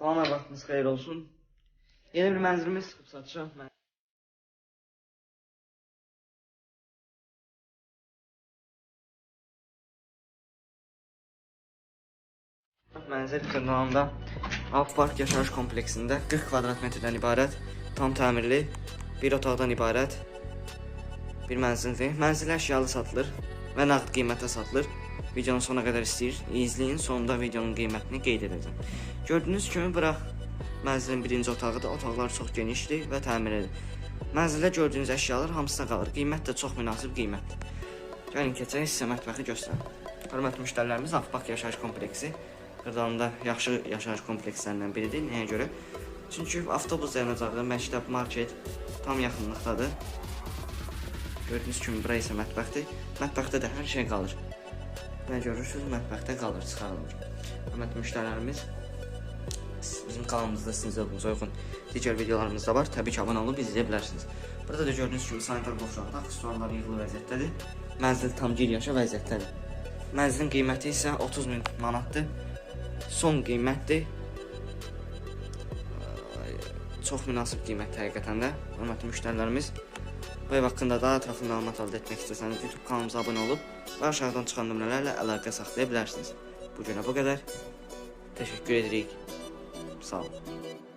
Salam, vaxtınız xeyir olsun. Yeni bir mənzilimiz çıxıb satışa. Mən- Mənzil Kırnağında Avpark yaşayış kompleksində 40 kvadrat metrdən ibarət, tam təmirli, bir otaqdan ibarət bir mənzildir. Mənzil əşyalı satılır və nağd qiymətə satılır. Videonun sonuna qədər istəyir, izləyin, sonunda videonun qiymətini qeyd edəcəm. Gördüyünüz kimi bura mənzilin birinci otağıdır. Otaqlar çox genişdir və təmirlidir. Mənzildə gördüyünüz əşyalar hamısına qalır. Qiymət də çox münasib qiymətdir. Gəlin keçək sizə mətbəxi göstərim. Hörmətli müştərilərimiz Afbaq yaşayış kompleksi Qırdalında yaxşı yaşayış komplekslərindən biridir. Nəyə görə? Çünki avtobus dayanacağı, məktəb, market tam yaxınlıqdadır. Gördüyünüz kimi bura isə mətbəxdir. Mətbəxdə də hər şey qalır. Nə görürsünüz? Mətbəxdə qalır, çıxarılmır. Hörmətli müştərilərimiz bizim kanalımızda sizin zövqünüzə uyğun digər videolarımız da var. Təbii ki, abunə olub izləyə. Burada da gördüyünüz kimi sanitar qovşaqda aksesuarlar yığılı vəziyyətdədir. Mənzil tam gir yaşa vəziyyətdədir. Mənzilin qiyməti isə 30 min manatdır. Son qiymətdir. Çox münasib qiymət həqiqətən də. Hörmətli müştərilərimiz, ev haqqında daha ətraflı məlumat əldə etmək istəsəniz YouTube kanalımıza abunə olub və aşağıdan çıxan nömrələrlə əlaqə saxlaya bilərsiniz. Bu günə bu qədər. Təşəkkür edirik. Sağ olun.